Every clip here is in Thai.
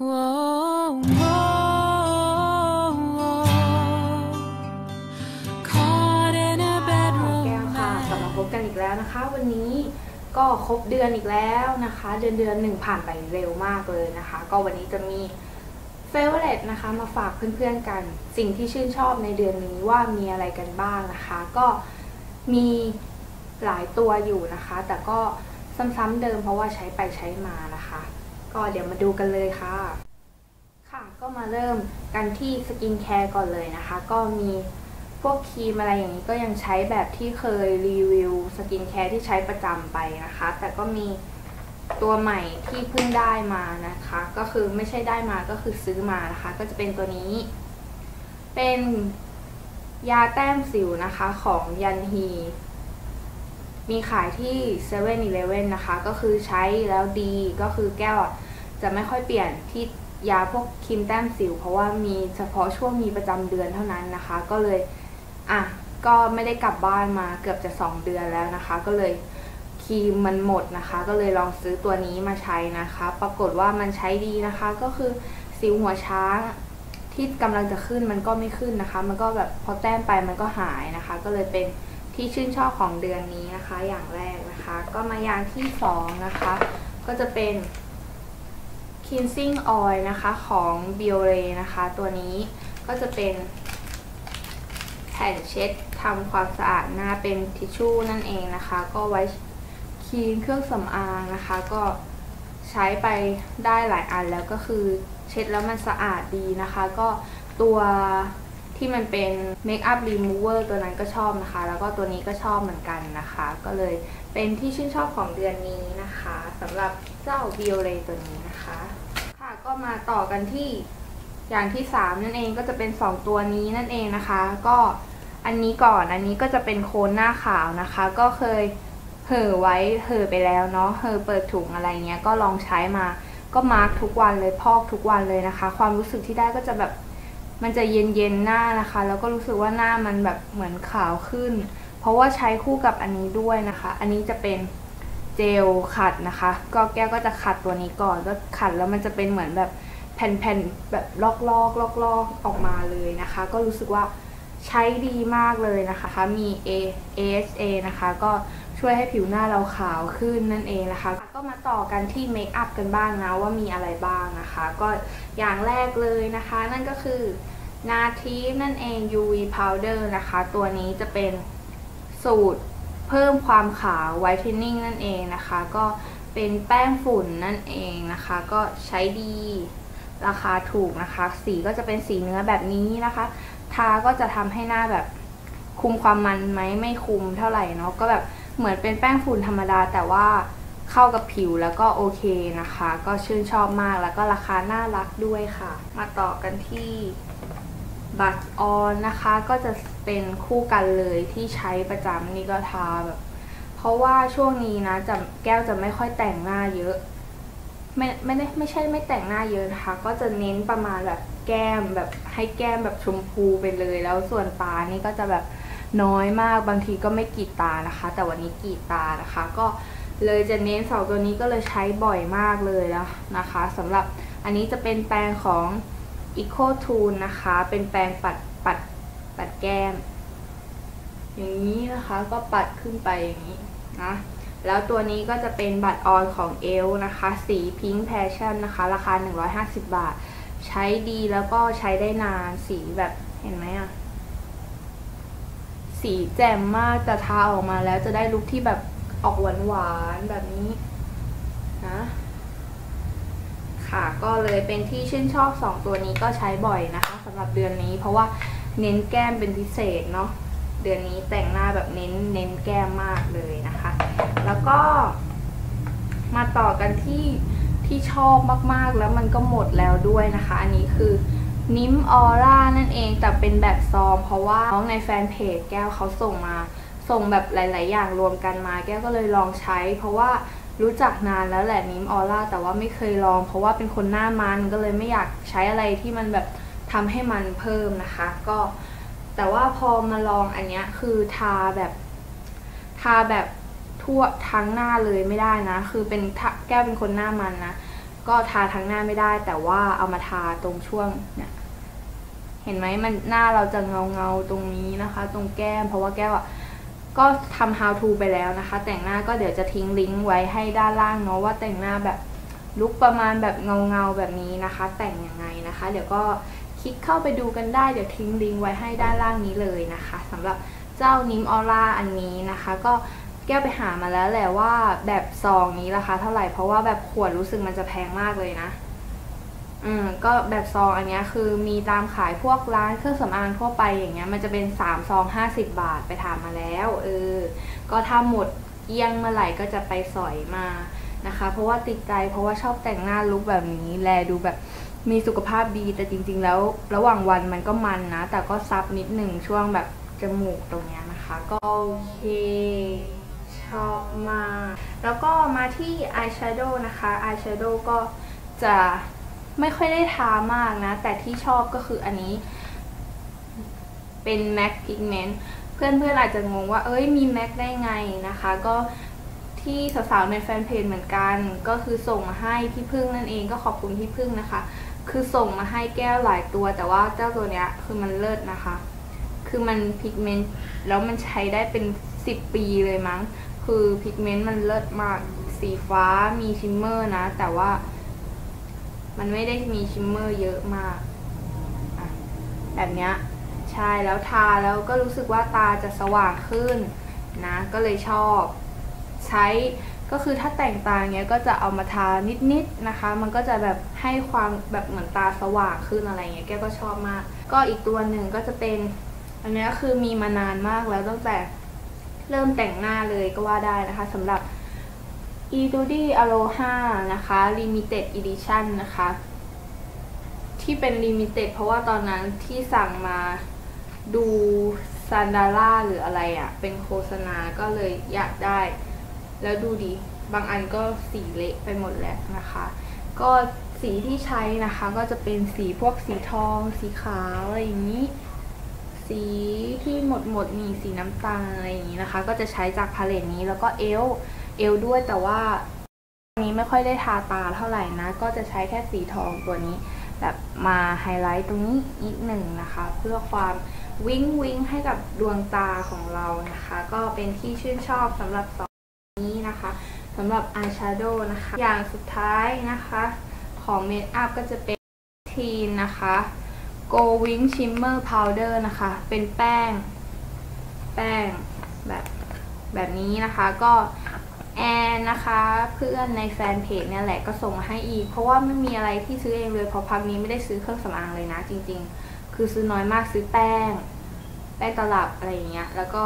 สวัสดีค่ะกลับมาพบกันอีกแล้วนะคะ วันนี้ก็ครบเดือนอีกแล้วนะคะ เดือนเดือนหนึ่งผ่านไปเร็วมากเลยนะคะ ก็วันนี้จะมีเฟเวอร์เรตนะคะ มาฝากเพื่อนๆกัน สิ่งที่ชื่นชอบในเดือนนี้ว่ามีอะไรกันบ้างนะคะ ก็มีหลายตัวอยู่นะคะ แต่ก็ซ้ำๆเดิมเพราะว่าใช้ไปใช้มานะคะ ก็เดี๋ยวมาดูกันเลยค่ะ ค่ะก็มาเริ่มกันที่สกินแคร์ก่อนเลยนะคะ ก็มีพวกครีมอะไรอย่างนี้ก็ยังใช้แบบที่เคยรีวิวสกินแคร์ที่ใช้ประจำไปนะคะ แต่ก็มีตัวใหม่ที่เพิ่งได้มานะคะ ก็คือไม่ใช่ได้มาก็คือซื้อมานะคะ ก็จะเป็นตัวนี้ เป็นยาแต้มสิวนะคะของยันฮีมีขายที่7 e เ e ่ e อนะคะ ก็คือใช้แล้วดีก็คือแก้ว จะไม่ค่อยเปลี่ยนที่ยาพวกครีมแต้มสิว เพราะว่ามีเฉพาะช่วงมีประจำเดือนเท่านั้นนะคะ ก็เลยอะก็ไม่ได้กลับบ้านมาเกือบจะ 2 เดือนแล้วนะคะ ก็เลยครีมมันหมดนะคะ ก็เลยลองซื้อตัวนี้มาใช้นะคะ ปรากฏว่ามันใช้ดีนะคะ ก็คือสิวหัวช้างที่กำลังจะขึ้นมันก็ไม่ขึ้นนะคะ มันก็แบบพอแต้มไปมันก็หายนะคะ ก็เลยเป็นที่ชื่นชอบของเดือนนี้นะคะ อย่างแรกนะคะ ก็มาอย่างที่สองนะคะ ก็จะเป็น cleansing oil นะคะของ Biore นะคะ ตัวนี้ก็จะเป็นแผ่นเช็ดทำความสะอาดหน้าเป็นทิชชู่นั่นเองนะคะ ก็ไว้คลีนเครื่องสำอางนะคะ ก็ใช้ไปได้หลายอันแล้วก็คือเช็ดแล้วมันสะอาดดีนะคะ ก็ตัว ที่มันเป็นเมคอัพรีมูเวอร์ตัวนั้นก็ชอบนะคะ แล้วก็ตัวนี้ก็ชอบเหมือนกันนะคะ ก็เลยเป็นที่ชื่นชอบของเดือนนี้นะคะสำหรับเจ้า Biore ตัวนี้นะคะ ค่ะก็มาต่อกันที่อย่างที่ 3 นั่นเองก็จะเป็น 2 ตัวนี้นั่นเองนะคะ ก็อันนี้ก่อนอันนี้ก็จะเป็นโคนหน้าขาวนะคะ ก็เคยเห่อไว้เห่อไปแล้วเนาะเห่อเปิดถุงอะไรเงี้ยก็ลองใช้มาก็มาร์กทุกวันเลยพอกทุกวันเลยนะคะ ความรู้สึกที่ได้ก็จะแบบ มันจะเย็นเย็นๆหน้านะคะ แล้วก็รู้สึกว่าหน้ามันแบบเหมือนขาวขึ้น เพราะว่าใช้คู่กับอันนี้ด้วยนะคะ อันนี้จะเป็นเจลขัดนะคะ ก็แก้วก็จะขัดตัวนี้ก่อนก็ขัดแล้วมันจะเป็นเหมือนแบบแผ่นๆแบบลอกๆลอกๆออกมาเลยนะคะ ก็รู้สึกว่าใช้ดีมากเลยนะคะ มี A ASA นะคะ ก็ ช่วยให้ผิวหน้าเราขาวขึ้นนั่นเองนะคะ ก็มาต่อกันที่เมคอัพกันบ้างนะว่ามีอะไรบ้างนะคะ ก็อย่างแรกเลยนะคะ นั่นก็คือนาทีฟนั่นเอง UV powder นะคะ ตัวนี้จะเป็นสูตรเพิ่มความขาว whitening นั่นเองนะคะ ก็เป็นแป้งฝุ่นนั่นเองนะคะ ก็ใช้ดีราคาถูกนะคะ สีก็จะเป็นสีเนื้อแบบนี้นะคะ ทาก็จะทำให้หน้าแบบคุมความมันไหมไม่คุมเท่าไหร่เนาะก็แบบ เหมือนเป็นแป้งฝุ่นธรรมดาแต่ว่าเข้ากับผิวแล้วก็โอเคนะคะ ก็ชื่นชอบมากแล้วก็ราคาน่ารักด้วยค่ะ มาต่อกันที่บัตออนนะคะ ก็จะเป็นคู่กันเลยที่ใช้ประจำนี่ก็ทาแบบเพราะว่าช่วงนี้นะจะแก้วจะไม่ค่อยแต่งหน้าเยอะ ไม่ไม่ได้ไม่ใช่ไม่แต่งหน้าเยอะนะคะ ก็จะเน้นประมาณแบบแก้มแบบให้แก้มแบบชมพูไปเลย แล้วส่วนตานี่ก็จะแบบ น้อยมากบางทีก็ไม่กีดตานะคะ แต่วันนี้กีดตานะคะ ก็เลยจะเน้นสองตัวนี้ก็เลยใช้บ่อยมากเลยแล้วนะคะสำหรับอันนี้จะเป็นแปรงของ Eco Tool นะคะ เป็นแปรงปัดปัดปัดแก้ม อย่างนี้นะคะก็ปัดขึ้นไปอย่างนี้นะแล้วตัวนี้ก็จะเป็นบัตรออนของเอลนะคะ สีพิงค์แพชชั่นนะคะ ราคา 150 บาท ใช้ดีแล้วก็ใช้ได้นานสีแบบเห็นไหมอะ สีแจ่มมากจะทาออกมาแล้วจะได้ลุคที่แบบออกหวานหวานๆแบบนี้นะค่ะก็เลยเป็นที่ชื่นชอบ 2 ตัวนี้ก็ใช้บ่อยนะคะสำหรับเดือนนี้ เพราะว่าเน้นแก้มเป็นพิเศษเนาะเดือนนี้แต่งหน้าแบบเน้นเน้นแก้มมากเลยนะคะ แล้วก็ มาต่อกันที่ที่ชอบมากๆแล้วมันก็หมดแล้วด้วยนะคะ อันนี้คือ นิมออร่านั่นเองแต่เป็นแบบซองเพราะว่าน้องในแฟนเพจแก้วเขาส่งมา ส่งแบบหลาย ๆ อย่างรวมกันมา แก้วก็เลยลองใช้ เพราะว่ารู้จักนานแล้วแหละนิมออร่าแต่ว่าไม่เคยลอง เพราะว่าเป็นคนหน้ามันก็เลยไม่อยากใช้อะไรที่มันแบบทำให้มันเพิ่มนะคะ ก็ แต่ว่าพอมาลองอันเนี้ยคือทาแบบทาแบบทั่วทั้งหน้าเลยไม่ได้นะ คือเป็นแก้วเป็นคนหน้ามันนะก็ทาทั้งหน้าไม่ได้ แต่ว่าเอามาทาตรงช่วงเนี่ย เห็นไหมมันหน้าเราจะเงาเงาๆตรงนี้นะคะ ตรงแก้มเพราะว่าแก้วอะก็ทำ how to ไปแล้วนะคะ แต่งหน้าก็เดี๋ยวจะทิ้งลิงก์ไว้ให้ด้านล่างเนาะว่าแต่งหน้าแบบลุคประมาณแบบเงาเงาๆแบบนี้นะคะ แต่งยังไงนะคะ เดี๋ยวก็คลิกเข้าไปดูกันได้เดี๋ยวทิ้งลิงก์ไว้ให้ด้านล่างนี้เลยนะคะสำหรับเจ้านิมออร่าอันนี้นะคะ ก็แก้วไปหามาแล้วแหละว่าแบบซองนี้ราคาเท่าไหร่เพราะว่าแบบขวดรู้สึกมันจะแพงมากเลยนะ อืมก็แบบซองอันเนี้ยคือมีตามขายพวกร้านเครื่องสำอางทั่วไปอย่างเงี้ยมันจะเป็น3ซอง50 บาทไปถามมาแล้วเออก็ถ้าหมดเกลี้ยงเมื่อไหร่ก็จะไปสอยมานะคะ เพราะว่าติดใจเพราะว่าชอบแต่งหน้าลุคแบบนี้แลดูแบบมีสุขภาพดีแต่จริง ๆ แล้วระหว่างวันมันก็มันนะ แต่ก็ซับนิดหนึ่งช่วงแบบจมูกตรงเนี้ยนะคะ ก็โอเคชอบมาก แล้วก็มาที่อายแชโดว์นะคะอายแชโดว์ก็จะ ไม่ค่อยได้ทามากนะ แต่ที่ชอบก็คืออันนี้ เป็น MAC Pigment เพื่อนๆอาจจะงงว่า เอ้ยมี MAC ได้ไงนะคะ ก็ที่สาวๆในแฟนเพจเหมือนกัน ก็คือส่งมาให้พี่พึ่งนั่นเองก็ขอบคุณพี่พึ่งนะคะ คือส่งมาให้แก้วหลายตัว แต่ว่าเจ้าตัวเนี้ยคือมันเลิศนะคะ คือมันพิกเมนต์แล้วมันใช้ได้เป็น 10 ปีเลยมั้ง คือพิกเมนต์มันเลิศมากสีฟ้ามีชิมเมอร์นะ แต่ว่า มันไม่ได้มีชิมเมอร์เยอะมากแบบเนี้ยใช่แล้วทาแล้วก็รู้สึกว่าตาจะสว่างขึ้นนะก็เลยชอบ ใช้ก็คือถ้าแต่งตาเงี้ยก็จะเอามาทานิดๆนะคะ มันก็จะแบบให้ความแบบเหมือนตาสว่างขึ้นอะไรเงี้ยแกก็ชอบมาก ก็อีกตัวหนึ่งก็จะเป็นอันนี้คือมีมานานมากแล้วตั้งแต่เริ่มแต่งหน้าเลยก็ว่าได้นะคะสำหรับ e t u d i Aloha นะคะ Limited Edition นะคะ ที่เป็น Limited เพราะว่าตอนนั้นที่สั่งมาดูซันดาร่าหรืออะไรอะ่ะ เป็นโฆษณาก็เลยอยากได้ แล้วดูดิบางอันก็สีเละไปหมดแล้วนะคะ ก็สีที่ใช้นะคะก็จะเป็นสีพวกสีทอง สีขาวอะไรอย่างนี้ สีที่หมดหมดนี่สีน้ำตาลอะไรอย่างนี้นะคะ ก็จะใช้จากพาเลตนี้แล้วก็เอล เอลด้วยแต่ว่าอันนี้ไม่ค่อยได้ทาตาเท่าไหร่นะ ก็จะใช้แค่สีทองตัวนี้ แบบมาไฮไลท์ตรงนี้นิดหนึ่งนะคะ เพื่อความวิ้งวิ้งให้กับดวงตาของเรานะคะ ก็เป็นที่ชื่นชอบสำหรับสองนี้นะคะสำหรับอายแชโดว์นะคะ อย่างสุดท้ายนะคะ ของเมคอัพก็จะเป็นทีนนะคะ Go Wing Shimmer Powder นะคะ เป็นแป้ง แป้งแบบแบบนี้นะคะก็ แอนนะคะเพื่อนในแฟนเพจเนี่ยแหละก็ส่งมาให้อีก เพราะว่าไม่มีอะไรที่ซื้อเองเลยเพราะพักนี้ไม่ได้ซื้อเครื่องสำอางเลยนะ จริง ๆ คือซื้อน้อยมากซื้อแป้ง แป้งตลับอะไรอย่างเงี้ยแล้วก็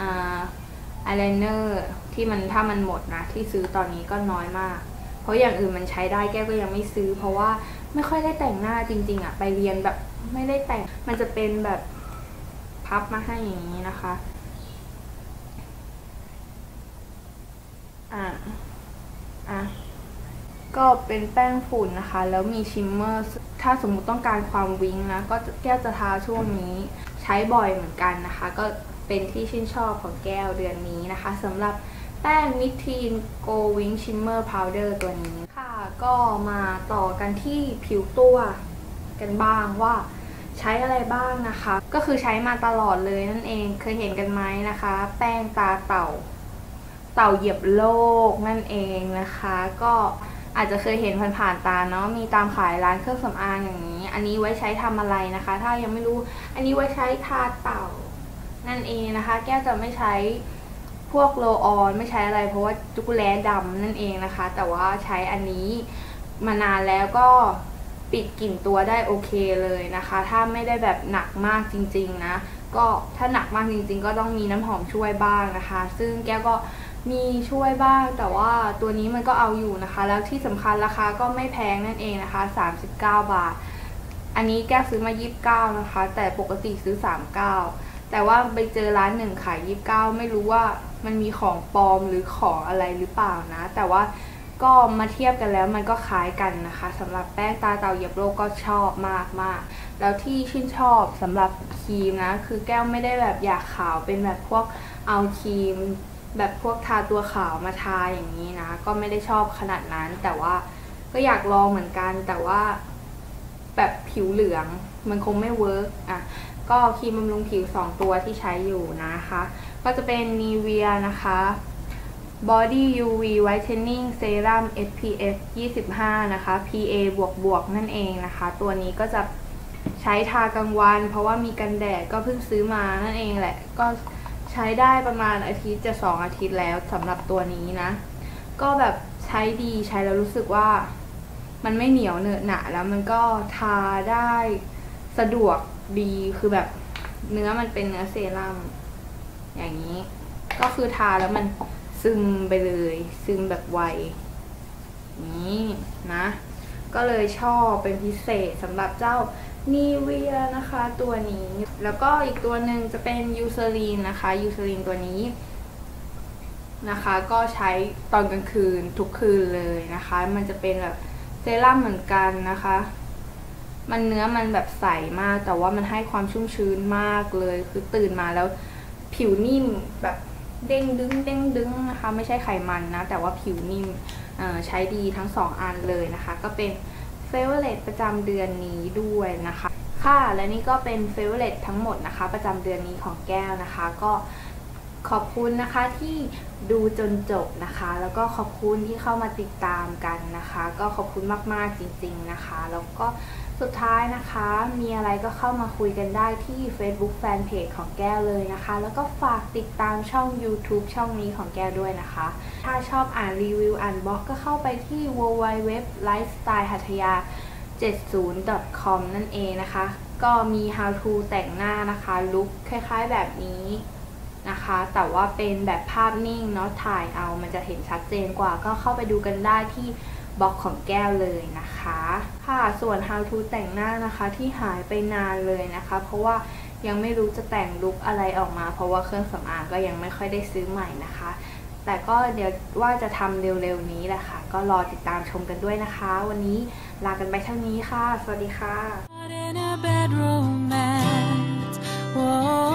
อายไลเนอร์ที่มันถ้ามันหมดนะ ที่ซื้อตอนนี้ก็น้อยมาก เพราะอย่างอื่นมันใช้ได้แก้วก็ยังไม่ซื้อ เพราะว่าไม่ค่อยได้แต่งหน้าจริง ๆอะไปเรียนแบบไม่ได้แต่งมันจะเป็นแบบพับมาให้อย่างนี้นะคะ อะ ก็เป็นแป้งฝุ่นนะคะ แล้วมีชิมเมอร์ ถ้าสมมุติต้องการความวิงนะก็แก้วจะทาช่วงนี้ ใช้บ่อยเหมือนกันนะคะ ก็เป็นที่ชื่นชอบของแก้วเดือนนี้นะคะสำหรับแป้งมิทีนโกวิงชิมเมอร์พาวเดอร์ตัวนี้ค่ะ ก็มาต่อกันที่ผิวตัวกันบ้างว่าใช้อะไรบ้างนะคะ ก็คือใช้มาตลอดเลยนั่นเองเคยเห็นกันไหมนะคะ แป้งตาเต่า เต่าเหยียบโลกนั่นเองนะคะ ก็ อาจจะเคยเห็นผ่านๆตาเนาะมีตามขายร้านเครื่องสำอางอย่างนี้ อันนี้ไว้ใช้ทำอะไรนะคะ ถ้ายังไม่รู้ อันนี้ไว้ใช้ทาเต่า นั่นเองนะคะ แก้วจะไม่ใช้พวกโลออนไม่ใช้อะไรเพราะว่าจุกุแลดำนั่นเองนะคะ แต่ว่าใช้อันนี้มานานแล้วก็ปิดกลิ่นตัวได้โอเคเลยนะคะ ถ้าไม่ได้แบบหนักมากจริง ๆนะ ก็ถ้าหนักมากจริง ๆ ก็ต้องมีน้ำหอมช่วยบ้างนะคะ ซึ่งแก้วก็ มีช่วยบ้างแต่ว่าตัวนี้มันก็เอาอยู่นะคะ แล้วที่สำคัญราคาก็ไม่แพงนั่นเองนะคะ 39 บาท อันนี้แก้วซื้อมา 29 นะคะ แต่ปกติซื้อ 39 แต่ว่าไปเจอร้านหนึ่งขาย 29 ไม่รู้ว่ามันมีของปลอมหรือของอะไรหรือเปล่านะ แต่ว่าก็มาเทียบกันแล้วมันก็คล้ายกันนะคะสำหรับแป้งตาเต่าเหยียบโลกก็ชอบมากมากๆแล้วที่ชื่นชอบสำหรับครีมนะ คือแก้วไม่ได้แบบอยากขาวเป็นแบบพวกเอาครีม แบบพวกทาตัวขาวมาทาอย่างนี้นะ ก็ไม่ได้ชอบขนาดนั้น แต่ว่าก็อยากลองเหมือนกัน แต่ว่าแบบผิวเหลืองมันคงไม่เวิร์กอะก็ครีมบำรุงผิว 2 ตัวที่ใช้อยู่นะคะ ก็จะเป็น Nivea นะคะ Body UV Whitening Serum SPF 25 นะคะ PA บวกบวกนั่นเองนะคะ ตัวนี้ก็จะใช้ทากลางวัน เพราะว่ามีกันแดดก็เพิ่งซื้อมานั่นเองแหละ ก็ ใช้ได้ประมาณอาทิตย์จะ2องอาทิตย์แล้วสำหรับตัวนี้นะ ก็แบบใช้ดีใช้แล้วรู้สึกว่า มันไม่เหนียวเนอะหนะแล้วมันก็ทาได้สะดวกดีคือแบบเนื้อมันเป็นเนื้อเซรั่มอย่างนี้ ก็คือทาแล้วมันซึมไปเลย ซึมแบบไวนี้นะ ก็เลยชอบเป็นพิเศษสำหรับเจ้า นีเวียนะคะตัวนี้ แล้วก็อีกตัวหนึ่งจะเป็นยูเซรีนนะคะยูเซรีนตัวนี้นะคะ ก็ใช้ตอนกลางคืนทุกคืนเลยนะคะ มันจะเป็นแบบเซรั่มเหมือนกันนะคะ มันเนื้อมันแบบใสมาก แต่ว่ามันให้ความชุ่มชื้นมากเลย คือตื่นมาแล้วผิวนิ่มแบบเด้งดึงเด้งดึงนะคะ ไม่ใช่ไขมันนะ แต่ว่าผิวนิ่มใช้ดีทั้งสองอันเลยนะคะ ก็เป็น เฟเวอร์เลตประจำเดือนนี้ด้วยนะคะ ค่ะและนี่ก็เป็นเฟเวอร์เลตทั้งหมดนะคะ ประจำเดือนนี้ของแก้วนะคะ ก็ขอบคุณนะคะที่ดูจนจบนะคะ แล้วก็ขอบคุณที่เข้ามาติดตามกันนะคะ ก็ขอบคุณมากๆจริง ๆนะคะ แล้วก็ สุดท้ายนะคะ มีอะไรก็เข้ามาคุยกันได้ที่ Facebook Fanpage ของแก้วเลยนะคะ แล้วก็ฝากติดตามช่อง YouTube ช่องนี้ของแก้วด้วยนะคะ ถ้าชอบอ่านรีวิวอ่านบล็อกก็เข้าไปที่ www lifestyle หัทยา 70.com นั่นเองนะคะ ก็มี how to แต่งหน้านะคะลุคคล้ายๆแบบนี้นะคะ แต่ว่าเป็นแบบภาพนิ่งเนาะถ่ายเอามันจะเห็นชัดเจนกว่าก็เข้าไปดูกันได้ที่ บล็อกของแก้วเลยนะคะ ค่ะส่วน how to แต่งหน้านะคะที่หายไปนานเลยนะคะ เพราะว่ายังไม่รู้จะแต่งลุคอะไรออกมา เพราะว่าเครื่องสำอางก็ยังไม่ค่อยได้ซื้อใหม่นะคะ แต่ก็เดี๋ยวว่าจะทำเร็วๆนี้แหละค่ะ ก็รอติดตามชมกันด้วยนะคะ วันนี้ลากันไปเท่านี้ค่ะ สวัสดีค่ะ Whoa.